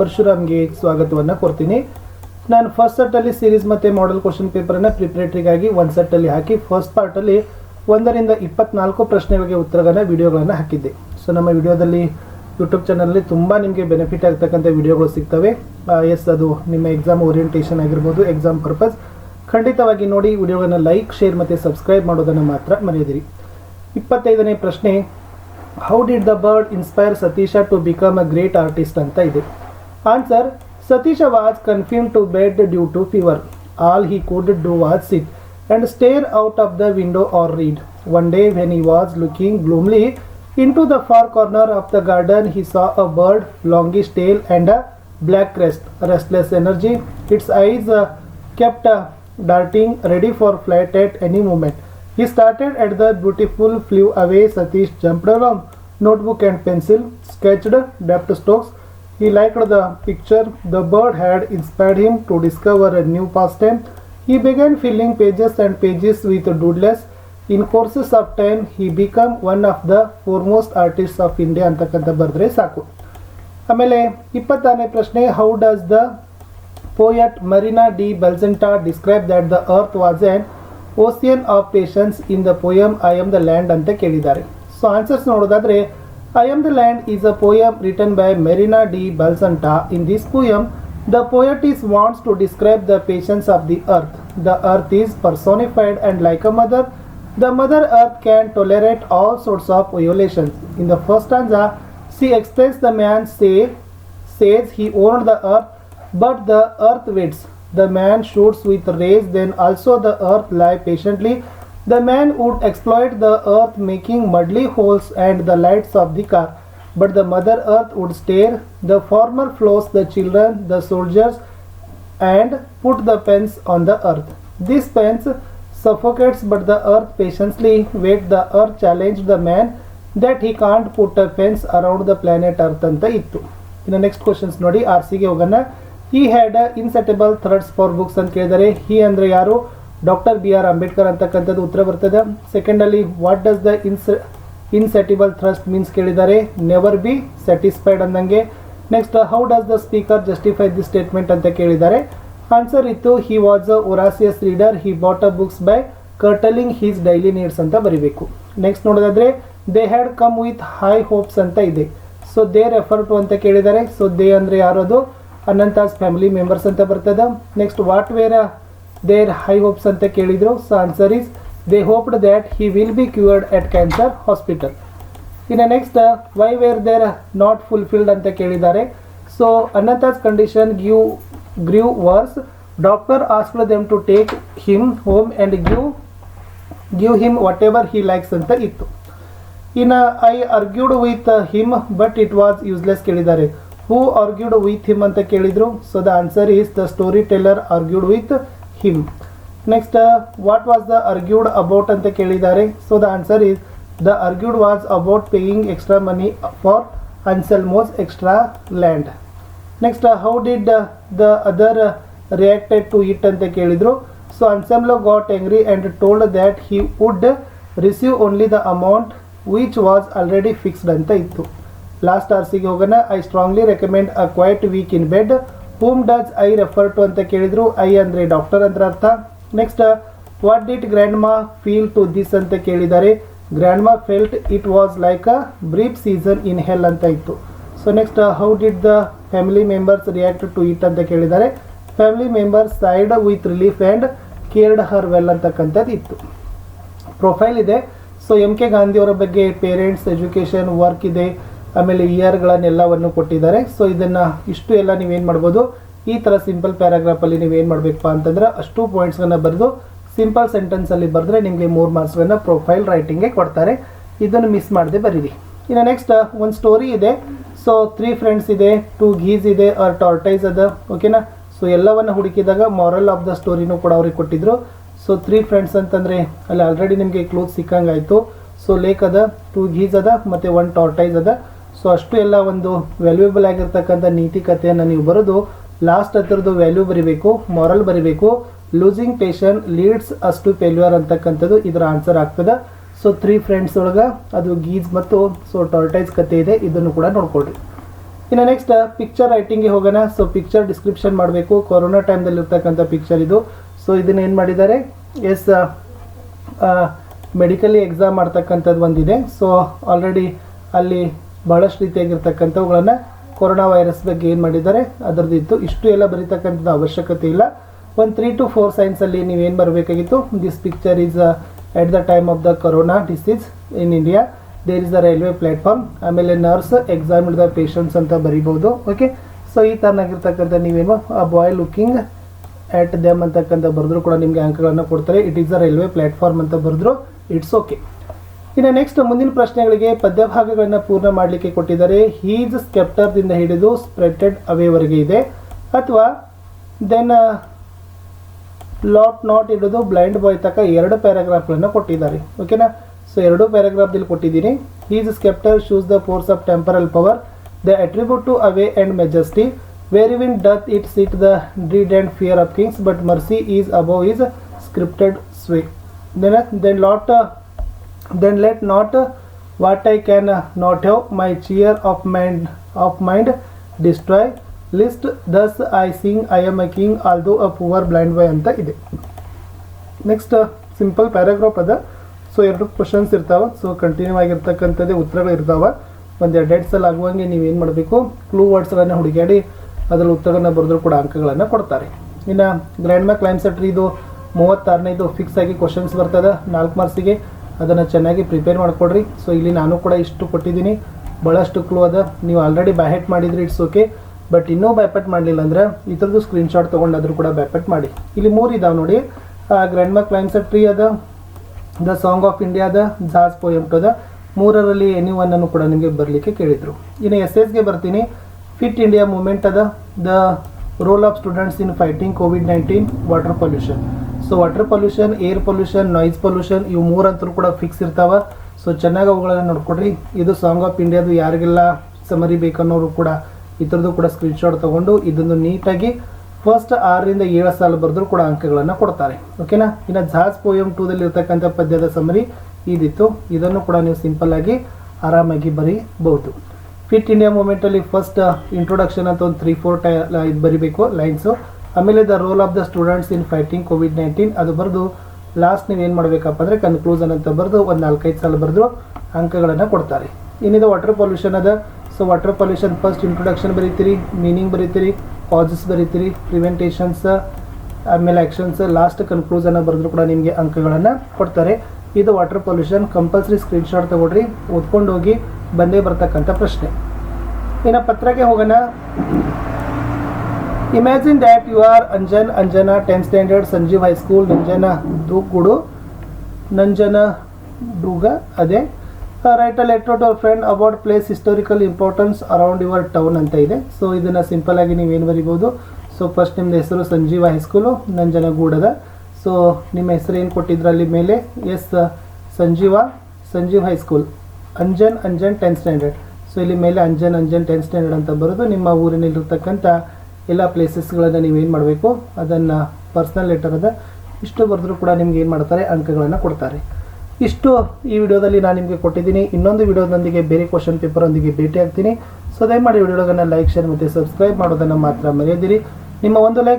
ಪರಶುರಾಮ್ಗೆ ಸ್ವಾಗತವನ್ನು ಕೊಡ್ತೀನಿ ನಾನು ಫಸ್ಟ್ ಸೆಟ್ಟಲ್ಲಿ ಸೀರೀಸ್ ಮತ್ತು ಮಾಡೆಲ್ ಕ್ವಶನ್ ಪೇಪರನ್ನು ಪ್ರಿಪ್ರೇಟ್ರಿಗಾಗಿ ಒಂದು ಸೆಟ್ಟಲ್ಲಿ ಹಾಕಿ ಫಸ್ಟ್ ಪಾರ್ಟಲ್ಲಿ ಒಂದರಿಂದ ಇಪ್ಪತ್ನಾಲ್ಕು ಪ್ರಶ್ನೆಗಳಿಗೆ ಉತ್ತರಗಳನ್ನು, ವಿಡಿಯೋಗಳನ್ನು ಹಾಕಿದ್ದೆ. ಸೊ ನಮ್ಮ ವಿಡಿಯೋದಲ್ಲಿ ಯೂಟ್ಯೂಬ್ ಚಾನಲಲ್ಲಿ ತುಂಬ ನಿಮಗೆ ಬೆನಿಫಿಟ್ ಆಗ್ತಕ್ಕಂಥ ವಿಡಿಯೋಗಳು ಸಿಗ್ತವೆ. ಎಸ್ ಅದು ನಿಮ್ಮ ಎಕ್ಸಾಮ್ ಓರಿಯೆಂಟೇಷನ್ ಆಗಿರ್ಬೋದು ಎಕ್ಸಾಮ್ ಪರ್ಪಸ್ ಖಂಡಿತವಾಗಿ ನೋಡಿ, ವಿಡಿಯೋಗಳನ್ನು ಲೈಕ್ ಶೇರ್ ಮತ್ತು ಸಬ್ಸ್ಕ್ರೈಬ್ ಮಾಡೋದನ್ನು ಮಾತ್ರ ಮರೆಯದಿರಿ. ಇಪ್ಪತ್ತೈದನೇ ಪ್ರಶ್ನೆ how did the bird inspire Satish to become a great artist ಅಂತ ಇದೆ. Answer Satish was confined to bed due to fever. All he could do was sit and stare out of the window or read. One day, when he was looking gloomily into the far corner of the garden, he saw a bird, longish tail, and a black crest, restless energy. Its eyes uh, kept uh, darting, ready for flight at any moment. He started at the beautiful, flew away. Satish jumped around, notebook and pencil, sketched depth strokes He liked the picture. The bird had inspired him to discover a new pastime. He began filling pages and pages with doodles. In courses of time, he became one of the foremost artists of India ಅಂತಕ್ಕಂಥ ಬರೆದ್ರೆ ಸಾಕು ಆಮೇಲೆ ಇಪ್ಪತ್ತಾರನೇ ಪ್ರಶ್ನೆ how does the poet Marina de Bellagente describe that the earth was an ocean of patience in the poem I am the land ಅಂತ ಕೇಳಿದ್ದಾರೆ so answers ನೋಡೋದಾದ್ರೆ I Am the Land is a poem written by Marina de Balsanta. In this poem, the poetess wants to describe the patience of the earth. The earth is personified and like a mother, the mother earth can tolerate all sorts of violations. In the first stanza, she extends the man say, says he owned the earth, but the earth waits. The man shoots with rays, then also the earth lie patiently The man would exploit the earth, making muddy holes and the lights of the car but the mother earth would stare. The farmer flows the children, the soldiers, and put the pens on the earth. This pens suffocates, but the earth patiently wait. The earth challenged the man that he can't put a fence around the planet earth ಅಂತ ಇತ್ತು ಇನ್ನು next questions ನೋಡಿ R ಸಿಗೆ ಹೋಗೋಣ ಈ had insatiable threads for books ಅಂತ ಕೇಳಿದರೆ ಹಿ ಅಂದ್ರೆ ಯಾರು ಡಾಕ್ಟರ್ ಬಿ ಆರ್ ಅಂಬೇಡ್ಕರ್ ಅಂತಕ್ಕಂಥದ್ದು ಉತ್ತರ ಬರ್ತದೆ. ಸೆಕೆಂಡಲ್ಲಿ what does the ins insatiable thirst means ಕೇಳಿದ್ದಾರೆ. ನೆವರ್ ಬಿ ಸ್ಯಾಟಿಸ್ಫೈಡ್ ಅಂದಂಗೆ. Next how does the speaker justify the statement ಅಂತ ಕೇಳಿದ್ದಾರೆ. ಆನ್ಸರ್ ಇತ್ತು he was a voracious reader he bought a books by curtailing his daily needs ಅಂತ ಬರಿಬೇಕು. Next ನೋಡೋದಾದ್ರೆ they had come with high hopes ಅಂತ ಇದೆ. So they refer to ಅಂತ ಕೇಳಿದ್ದಾರೆ. ಸೊ ದೇ ಅಂದರೆ ಯಾರದು? ಅನಂತಾಸ್ ಫ್ಯಾಮಿಲಿ ಮೆಂಬರ್ಸ್ ಅಂತ ಬರ್ತದೆ. Next what were their high hopes ಅಂತ ಕೇಳಿದ್ರು. So answer is they hoped that he will be cured at cancer hospital. ಇನ್ನು next why were their not fulfilled ಅಂತ ಕೇಳಿದ್ದಾರೆ. So Anantha's condition give grew worse doctor asked them to take him home and give give him whatever he likes ಅಂತ ಇತ್ತು. ಇನ್ನು I argued with him but it was useless ಕೇಳಿದ್ದಾರೆ. Who argued with him ಅಂತ ಕೇಳಿದ್ರು? So the answer is the story teller argued with him next what was the argued about ಅಂತ ಕೇಳಿದ್ದಾರೆ so the answer is the argued was about paying extra money for Anselmo's extra land next how did the other reacted to it ಅಂತ ಕೇಳಿದ್ರು so Anselmo got angry and told that he would receive only the amount which was already fixed ಅಂತ ಇತ್ತು last ಆರ್ಸಿಗೆ ಹೋಗೋಣ I strongly recommend a quiet week in bed whom does I refer to ಅಂತ ಕೇಳಿದರು. I ಅಂದರೆ doctor ಅಂತ ಅರ್ಥ. Next what did grandma ma feel to this ಅಂತ ಕೇಳಿದ್ದಾರೆ grandma felt it was like a brief season in hell ಅಂತ ಇತ್ತು. So next how did the family members react to it ಅಂತ ಕೇಳಿದ್ದಾರೆ family members sighed with relief and cared her well ಅಂತಕ್ಕಂಥದ್ದು ಇತ್ತು. Profile ಇದೆ. So M K ಗಾಂಧಿಯವರ ಬಗ್ಗೆ parents education work ಇದೆ. ಆಮೇಲೆ ಇಯರ್ಗಳನ್ನೆಲ್ಲವನ್ನು ಕೊಟ್ಟಿದ್ದಾರೆ. ಸೊ ಇದನ್ನು ಇಷ್ಟು ಎಲ್ಲ ನೀವೇನು ಮಾಡ್ಬೋದು? ಈ ಥರ ಸಿಂಪಲ್ ಪ್ಯಾರಾಗ್ರಾಫಲ್ಲಿ ನೀವೇನು ಮಾಡಬೇಕಪ್ಪ ಅಂತಂದ್ರೆ ಅಷ್ಟು ಪಾಯಿಂಟ್ಸ್ಗಳನ್ನ ಬರೆದು ಸಿಂಪಲ್ ಸೆಂಟೆನ್ಸಲ್ಲಿ ಬರೆದ್ರೆ ನಿಮಗೆ ಮೂರು ಮಾರ್ಕ್ಸ್ಗಳನ್ನು ಪ್ರೊಫೈಲ್ ರೈಟಿಂಗ್ಗೆ ಕೊಡ್ತಾರೆ. ಇದನ್ನು ಮಿಸ್ ಮಾಡದೆ ಬರೀರಿ. ಇನ್ನು ನೆಕ್ಸ್ಟ್ ಒಂದು ಸ್ಟೋರಿ ಇದೆ. ಸೊ ತ್ರೀ ಫ್ರೆಂಡ್ಸ್ ಇದೆ ಟೂ ಗೀಸ್ ಇದೆ ಆರ್ ಟಾರ್ಟೈಸ್ ಅದ ಓಕೆನಾ ಸೊ ಎಲ್ಲವನ್ನು ಹುಡುಕಿದಾಗ ಮಾರಲ್ ಆಫ್ ದ ಸ್ಟೋರಿನೂ ಕೂಡ ಅವ್ರಿಗೆ ಕೊಟ್ಟಿದ್ರು. ಸೊ ತ್ರೀ ಫ್ರೆಂಡ್ಸ್ ಅಂತಂದರೆ ಅಲ್ಲಿ ಆಲ್ರೆಡಿ ನಿಮಗೆ ಕ್ಲೋಸ್ ಸಿಕ್ಕಂಗಾಯಿತು. ಸೊ ಲೇಕ್ ಅದ ಟೂ ಗೀಸ್ ಅದ, ಮತ್ತು ಒನ್ ಟಾರ್ಟೈಸ್ ಅದ. ಸೊ ಅಷ್ಟು ಎಲ್ಲ ಒಂದು ವ್ಯಾಲ್ಯೂಬಲ್ ಆಗಿರ್ತಕ್ಕಂಥ ನೀತಿ ಕಥೆಯನ್ನು ನೀವು ಬರೆದು ಲಾಸ್ಟ್ ಹತ್ರದ್ದು ವ್ಯಾಲ್ಯೂ ಬರಿಬೇಕು ಮಾರಲ್ ಬರಿಬೇಕು ಲೂಸಿಂಗ್ ಪೇಷನ್ ಲೀಡ್ಸ್ ಅಷ್ಟು ಫೇಲ್ಯೂರ್ ಅಂತಕ್ಕಂಥದ್ದು ಇದರ ಆನ್ಸರ್ ಆಗ್ತದೆ. ಸೊ ತ್ರೀ ಫ್ರೆಂಡ್ಸ್ ಒಳಗೆ ಅದು ಗೀಜ್ ಮತ್ತು ಸೊ ಟಾರ್ಟೈಸ್ ಕತೆ ಇದೆ, ಇದನ್ನು ಕೂಡ ನೋಡ್ಕೊಳ್ರಿ. ಇನ್ನು ನೆಕ್ಸ್ಟ್ ಪಿಕ್ಚರ್ ರೈಟಿಂಗ್ಗೆ ಹೋಗೋಣ. ಸೊ ಪಿಕ್ಚರ್ ಡಿಸ್ಕ್ರಿಪ್ಷನ್ ಮಾಡಬೇಕು. ಕೊರೋನಾ ಟೈಮ್ದಲ್ಲಿ ಇರ್ತಕ್ಕಂಥ ಪಿಕ್ಚರ್ ಇದು. ಸೊ ಇದನ್ನ ಏನು ಮಾಡಿದ್ದಾರೆ? ಎಸ್ ಮೆಡಿಕಲಿ ಎಕ್ಸಾಮ್ ಮಾಡ್ತಕ್ಕಂಥದ್ದು ಒಂದಿದೆ. ಸೊ ಆಲ್ರೆಡಿ ಅಲ್ಲಿ ಬಹಳಷ್ಟು ರೀತಿಯಾಗಿರ್ತಕ್ಕಂಥವುಗಳನ್ನು ಕೊರೋನಾ ವೈರಸ್ ಬಗ್ಗೆ ಏನು ಮಾಡಿದ್ದಾರೆ, ಅದರದ್ದು ಇತ್ತು ಇಷ್ಟು ಎಲ್ಲ ಬರೀತಕ್ಕಂಥದ್ದು ಅವಶ್ಯಕತೆ ಇಲ್ಲ. ಒಂದು ತ್ರೀ ಟು ಫೋರ್ ಸೈನ್ಸಲ್ಲಿ ನೀವೇನು ಬರಬೇಕಾಗಿತ್ತು? This picture is at the time of the corona disease in India there is the railway platform ಆಮೇಲೆ ನರ್ಸ್ ಎಕ್ಸಾಮ್ ದ ಪೇಷಂಟ್ಸ್ ಅಂತ ಬರಿಬೋದು ಓಕೆ ಸೊ ಈ ಥರನಾಗಿರ್ತಕ್ಕಂಥ ನೀವೇನು, ಆ ಬಾಯ್ ಲುಕಿಂಗ್ ಆಟ್ ದೆಮ್ ಅಂತಕ್ಕಂಥ ಬರೆದ್ರು ಕೂಡ ನಿಮಗೆ ಅಂಕಗಳನ್ನು ಕೊಡ್ತಾರೆ. It is the railway platform ಅಂತ ಬರೆದ್ರು. ಇಟ್ಸ್ ಓಕೆ ಇನ್ನು ನೆಕ್ಸ್ಟ್ ಮುಂದಿನ ಪ್ರಶ್ನೆಗಳಿಗೆ ಪದ್ಯಭಾಗಗಳನ್ನು ಪೂರ್ಣ ಮಾಡಲಿಕ್ಕೆ ಕೊಟ್ಟಿದ್ದಾರೆ. ಹೀಜ್ ಸ್ಕೆಪ್ಟರ್ದಿಂದ ಹಿಡಿದು ಸ್ಪ್ರೆಟೆಡ್ ಅವೇವರೆಗೆ ಇದೆ. ಅಥವಾ ದೆನ್ ಲಾಟ್ ನಾಟ್ ಹಿಡಿದು ಬ್ಲೈಂಡ್ ಬಾಯ್ ತಕ್ಕ ಎರಡು ಪ್ಯಾರಾಗ್ರಾಫ್ಗಳನ್ನು ಕೊಟ್ಟಿದ್ದಾರೆ. ಓಕೆನಾ ಸೊ ಎರಡು ಪ್ಯಾರಾಗ್ರಾಫ್ದಲ್ಲಿ ಕೊಟ್ಟಿದ್ದೀನಿ. His sceptre shows the force of temporal power the attribute to awe and majesty wherein doth it sit the dread and fear of kings but mercy is above is scripted sway then then let then let not uh, what I can uh, not have my cheer of mind of mind destroy. List thus I sing I am a king although a poor blind boy ಅಂತ ಇದೆ. Next simple paragraph ಅದ. So ಎರಡು questions ಇರ್ತಾವ. So continue ಆಗಿರ್ತಕ್ಕಂಥದ್ದೇ ಉತ್ತರಗಳು ಇರ್ತಾವ. ಒಂದು ಎರಡು ಸಲ ಆಗುವಂಗೆ ನೀವೇನು ಮಾಡಬೇಕು? ಕ್ಲೂ ವರ್ಡ್ಸ್ಗಳನ್ನು ಹುಡುಗಾಡಿ ಅದರ ಉತ್ತರಗಳನ್ನ ಬರೆದ್ರು ಕೂಡ ಅಂಕಗಳನ್ನು ಕೊಡ್ತಾರೆ. ಇನ್ನು ಗ್ರ್ಯಾಂಡ್ ಮ್ಯಾಕ್ ಇದು ಮೂವತ್ತಾರನೇದು ಫಿಕ್ಸ್ ಆಗಿ ಕ್ವಶನ್ಸ್ ಬರ್ತದೆ ನಾಲ್ಕು ಮಾರ್ಕ್ಸಿಗೆ ಅದನ್ನು ಚೆನ್ನಾಗಿ ಪ್ರಿಪೇರ್ ಮಾಡಿಕೊಡ್ರಿ. ಸೊ ಇಲ್ಲಿ ನಾನು ಕೂಡ ಇಷ್ಟು ಕೊಟ್ಟಿದ್ದೀನಿ. ಭಾಳಷ್ಟು ಕ್ಲೂ ಅದ. ನೀವು ಆಲ್ರೆಡಿ ಬ್ಯಾಹೆಟ್ ಮಾಡಿದ್ರಿ ಇಟ್ಸ್ ಓಕೆ ಬಟ್ ಇನ್ನೂ ಬ್ಯಾಪೆಟ್ ಮಾಡಲಿಲ್ಲ ಅಂದ್ರೆ ಥರದ್ದು ಸ್ಕ್ರೀನ್ಶಾಟ್ ತೊಗೊಂಡಾದ್ರೂ ಕೂಡ ಬ್ಯಾಪೆಟ್ ಮಾಡಿ. ಇಲ್ಲಿ ಮೂರು ಇದಾವೆ ನೋಡಿ. ಗ್ರ್ಯಾಂಡ್ ಮಾರ್ಕ್ ಕ್ಲೈಮ್ಸ್ ಟ್ರೀ ಅದ. ದ ಸಾಂಗ್ ಆಫ್ ಇಂಡಿಯಾದ ಜಾಸ್ ಪೋಯಮ್ ಅದ. ಮೂರರಲ್ಲಿ ಎನಿ ಒನ್ ಅನ್ನು ಕೂಡ ನಿಮಗೆ ಬರಲಿಕ್ಕೆ ಕೇಳಿದರು. ಇನ್ನು ಎಸ್ ಎಸ್ಗೆ ಬರ್ತೀನಿ. ಫಿಟ್ ಇಂಡಿಯಾ ಮೂಮೆಂಟ್ ಅದ. The role of students in fighting Covid nineteen water pollution so water pollution air pollution noise pollution ಇವು ಮೂರಂತರೂ ಕೂಡ ಫಿಕ್ಸ್ ಇರ್ತಾವ. ಸೊ ಚೆನ್ನಾಗಿ ಅವುಗಳನ್ನ ನೋಡ್ಕೊಡ್ರಿ. ಇದು ಸಾಂಗ್ ಆಫ್ ಇಂಡಿಯಾದು ಯಾರಿಗೆಲ್ಲ ಸಮರಿ ಬೇಕನ್ನೋರು ಕೂಡ ಇದ್ರದ್ದು ಕೂಡ ಸ್ಕ್ರೀನ್ಶಾಟ್ ತೊಗೊಂಡು ಇದನ್ನು ನೀಟಾಗಿ ಫಸ್ಟ್ ಆರರಿಂದ ಏಳು ಸಾಲ ಬರೆದ್ರು ಕೂಡ ಅಂಕಗಳನ್ನು ಕೊಡ್ತಾರೆ. ಓಕೆನಾ ಇನ್ನು ಜಾಸ್ ಪೋಯಮ್ ಟೂದಲ್ಲಿ ಇರ್ತಕ್ಕಂಥ ಪದ್ಯದ ಸಮರಿ ಇದಿತ್ತು. ಇದನ್ನು ಕೂಡ ನೀವು ಸಿಂಪಲ್ ಆಗಿ ಆರಾಮಾಗಿ ಬರೀಬಹುದು. ಫಿಟ್ ಇಂಡಿಯಾ ಮೂಮೆಂಟಲ್ಲಿ ಫಸ್ಟ್ ಇಂಟ್ರೊಡಕ್ಷನ್ ಅಂತ ಒಂದು ತ್ರೀ ಫೋರ್ ಟೈ ಇದು ಬರಿಬೇಕು ಲೈನ್ಸು ಆಮೇಲೆ the role of the students in fighting Covid nineteen ಅದು ಬರೆದು ಲಾಸ್ಟ್ ನೀವು ಏನು ಮಾಡಬೇಕಪ್ಪ ಅಂದರೆ ಕನ್ಕ್ಲೂಷನ್ ಅಂತ ಬರೆದು ಒಂದು ನಾಲ್ಕೈದು ಸಲ ಬರೆದು ಅಂಕಗಳನ್ನು ಕೊಡ್ತಾರೆ. ಇನ್ನಿದು ವಾಟರ್ ಪೊಲ್ಯೂಷನ್ ಅದ. So water pollution first introduction ಬರೀತೀರಿ meaning ಬರೀತೀರಿ ಕಾಸಸ್ ಬರೀತೀರಿ ಪ್ರಿವೆಂಟೇಷನ್ಸ್ ಆಮೇಲೆ ಆ್ಯಕ್ಷನ್ಸ್ ಲಾಸ್ಟ್ ಕನ್ಕ್ಲೂಸನ್ನು ಬರೆದ್ರು ಕೂಡ ನಿಮಗೆ ಅಂಕಗಳನ್ನು ಕೊಡ್ತಾರೆ. ಇದು ವಾಟರ್ ಪೊಲ್ಯೂಷನ್ ಕಂಪಲ್ಸರಿ ಸ್ಕ್ರೀನ್ಶಾಟ್ ತೊಗೊಳ್ರಿ ಓದ್ಕೊಂಡು ಹೋಗಿ ಬಂದೇ ಬರ್ತಕ್ಕಂಥ ಪ್ರಶ್ನೆ. ಇನ್ನು ಪತ್ರಕ್ಕೆ ಹೋಗೋಣ. Imagine that you are Anjan Anjana tenth standard Sanjeev high school Nanjangud Nanjangud ಅದೇ write a letter to our friend about place historical importance around your town ಅಂತ ಇದೆ. ಸೊ ಇದನ್ನು ಸಿಂಪಲ್ ಆಗಿ ಏನು ಬರಿಬೋದು? ಸೊ ಫಸ್ಟ್ ನಿಮ್ಮದು ಹೆಸರು ಸಂಜೀವ ಹೈಸ್ಕೂಲು ನಂಜನಗೂಡದ ಸೊ ನಿಮ್ಮ ಹೆಸರು ಏನು ಕೊಟ್ಟಿದ್ರು ಅಲ್ಲಿ ಮೇಲೆ S Sanjeeva Sanjeev high school Anjan Anjan tenth standard so ಇಲ್ಲಿ ಮೇಲೆ ಅಂಜನ್ ಅಂಜನ್ ಟೆಂತ್ ಸ್ಟ್ಯಾಂಡರ್ಡ್ ಅಂತ ಬರೋದು. ನಿಮ್ಮ ಊರಿನಲ್ಲಿರ್ತಕ್ಕಂಥ ಎಲ್ಲ ಪ್ಲೇಸಸ್ಗಳನ್ನು ನೀವೇನು ಮಾಡಬೇಕು, ಅದನ್ನು ಪರ್ಸ್ನಲ್ ಲೆಟರ್ ಅದ. ಇಷ್ಟು ಬರೆದರೂ ಕೂಡ ನಿಮ್ಗೆ ಏನು ಮಾಡ್ತಾರೆ, ಅಂಕಗಳನ್ನು ಕೊಡ್ತಾರೆ. ಇಷ್ಟು ಈ ವಿಡಿಯೋದಲ್ಲಿ ನಾನು ನಿಮಗೆ ಕೊಟ್ಟಿದ್ದೀನಿ. ಇನ್ನೊಂದು ವಿಡಿಯೋದೊಂದಿಗೆ ಬೇರೆ ಕ್ವಶನ್ ಪೇಪರೊಂದಿಗೆ ಭೇಟಿ ಆಗ್ತೀನಿ ಸೊ ದಯಮಾಡಿ ವಿಡಿಯೋಗಳನ್ನು ಲೈಕ್ ಶೇರ್ ಮತ್ತು ಸಬ್ಸ್ಕ್ರೈಬ್ ಮಾಡೋದನ್ನು ಮಾತ್ರ ಮರೆಯದಿರಿ. ನಿಮ್ಮ ಒಂದು ಲೈಕ್